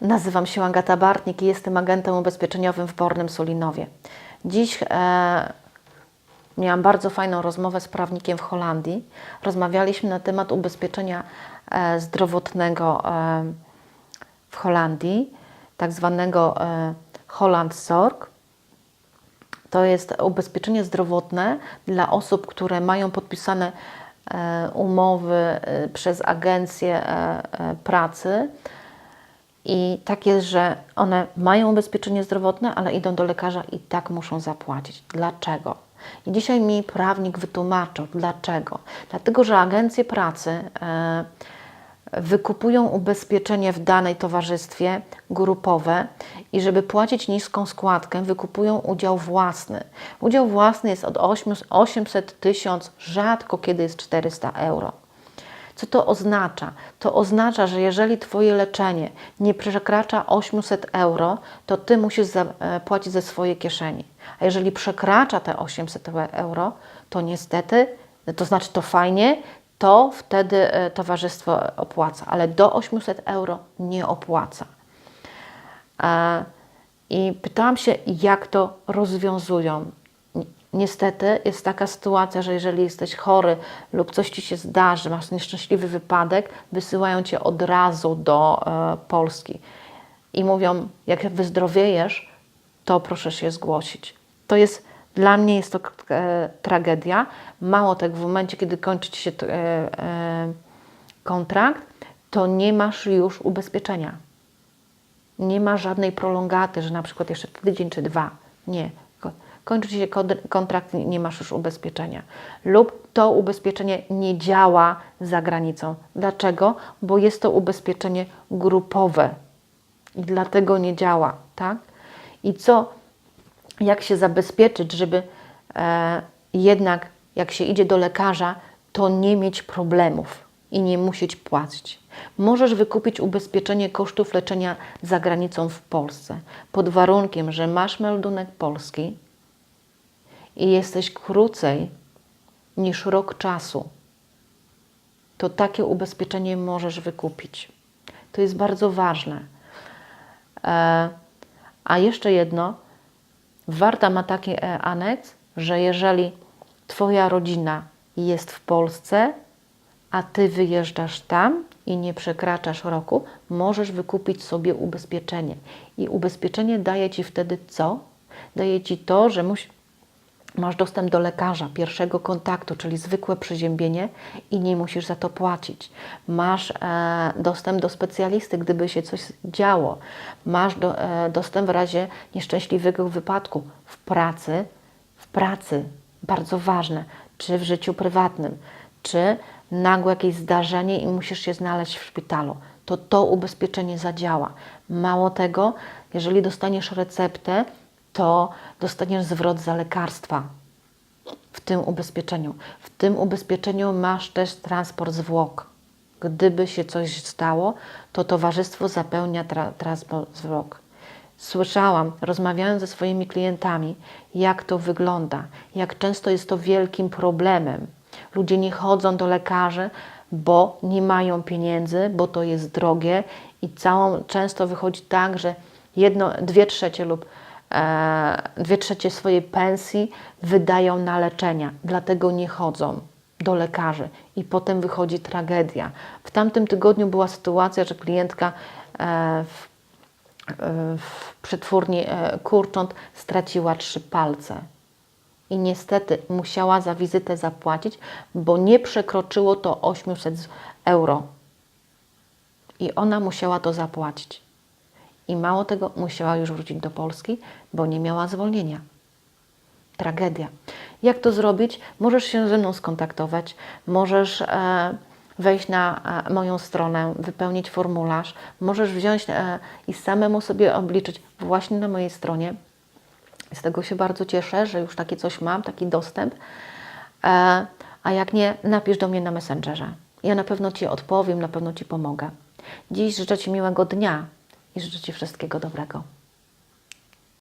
Nazywam się Agata Bartnik i jestem agentem ubezpieczeniowym w Bornym Sulinowie. Dziś e, miałam bardzo fajną rozmowę z prawnikiem w Holandii. Rozmawialiśmy na temat ubezpieczenia e, zdrowotnego e, w Holandii, tak zwanego e, Holland Zorg. To jest ubezpieczenie zdrowotne dla osób, które mają podpisane e, umowy e, przez agencje e, e, pracy. I tak jest, że one mają ubezpieczenie zdrowotne, ale idą do lekarza i tak muszą zapłacić. Dlaczego? I dzisiaj mi prawnik wytłumaczył, dlaczego. Dlatego, że agencje pracy e, wykupują ubezpieczenie w danej towarzystwie grupowe i żeby płacić niską składkę, wykupują udział własny. Udział własny jest od 800 1000, rzadko kiedy jest 400 euro. Co to oznacza? To oznacza, że jeżeli Twoje leczenie nie przekracza 800 euro, to Ty musisz zapłacić ze swojej kieszeni. A jeżeli przekracza te 800 euro, to niestety, to znaczy to fajnie, to wtedy e, towarzystwo opłaca, ale do 800 euro nie opłaca. E, I pytałam się, jak to rozwiązują. Niestety jest taka sytuacja, że jeżeli jesteś chory lub coś ci się zdarzy, masz nieszczęśliwy wypadek, wysyłają cię od razu do e, Polski i mówią: Jak wyzdrowiejesz, to proszę się zgłosić. To jest dla mnie jest to e, tragedia. Mało tego, w momencie, kiedy kończy ci się e, e, kontrakt, to nie masz już ubezpieczenia. Nie ma żadnej prolongaty, że na przykład jeszcze tydzień czy dwa. Nie. Ko- Kończy się kontrakt, nie masz już ubezpieczenia. Lub to ubezpieczenie nie działa za granicą. Dlaczego? Bo jest to ubezpieczenie grupowe i dlatego nie działa, tak? I co, jak się zabezpieczyć, żeby e, jednak jak się idzie do lekarza, to nie mieć problemów i nie musieć płacić. Możesz wykupić ubezpieczenie kosztów leczenia za granicą w Polsce pod warunkiem, że masz meldunek polski i jesteś krócej niż rok czasu. To takie ubezpieczenie możesz wykupić. To jest bardzo ważne. E, a jeszcze jedno, Warta ma taki e, aneks, że jeżeli Twoja rodzina jest w Polsce, a Ty wyjeżdżasz tam i nie przekraczasz roku, możesz wykupić sobie ubezpieczenie. I ubezpieczenie daje Ci wtedy co? Daje Ci to, że musi, masz dostęp do lekarza pierwszego kontaktu, czyli zwykłe przeziębienie i nie musisz za to płacić. Masz e, dostęp do specjalisty, gdyby się coś działo. Masz do, e, dostęp w razie nieszczęśliwego wypadku w pracy, w pracy, bardzo ważne, czy w życiu prywatnym, czy nagłe jakieś zdarzenie i musisz się znaleźć w szpitalu. To to ubezpieczenie zadziała. Mało tego, jeżeli dostaniesz receptę, to dostaniesz zwrot za lekarstwa w tym ubezpieczeniu. W tym ubezpieczeniu masz też transport zwłok. Gdyby się coś stało, to towarzystwo zapełnia tra- transport zwłok. Słyszałam, rozmawiając ze swoimi klientami, jak to wygląda, jak często jest to wielkim problemem. Ludzie nie chodzą do lekarzy, bo nie mają pieniędzy, bo to jest drogie i całą, często wychodzi tak, że jedno, dwie trzecie lub dwie trzecie swojej pensji wydają na leczenia, dlatego nie chodzą do lekarzy i potem wychodzi tragedia. W tamtym tygodniu była sytuacja, że klientka e, w, e, w przetwórni e, kurcząt straciła trzy palce. I niestety musiała za wizytę zapłacić, bo nie przekroczyło to 800 euro. I ona musiała to zapłacić. I mało tego, musiała już wrócić do Polski, bo nie miała zwolnienia. Tragedia. Jak to zrobić? Możesz się ze mną skontaktować, możesz e, wejść na e, moją stronę, wypełnić formularz, możesz wziąć e, i samemu sobie obliczyć właśnie na mojej stronie. Z tego się bardzo cieszę, że już takie coś mam, taki dostęp. A jak nie, napisz do mnie na Messengerze. Ja na pewno Ci odpowiem, na pewno Ci pomogę. Dziś życzę Ci miłego dnia i życzę Ci wszystkiego dobrego.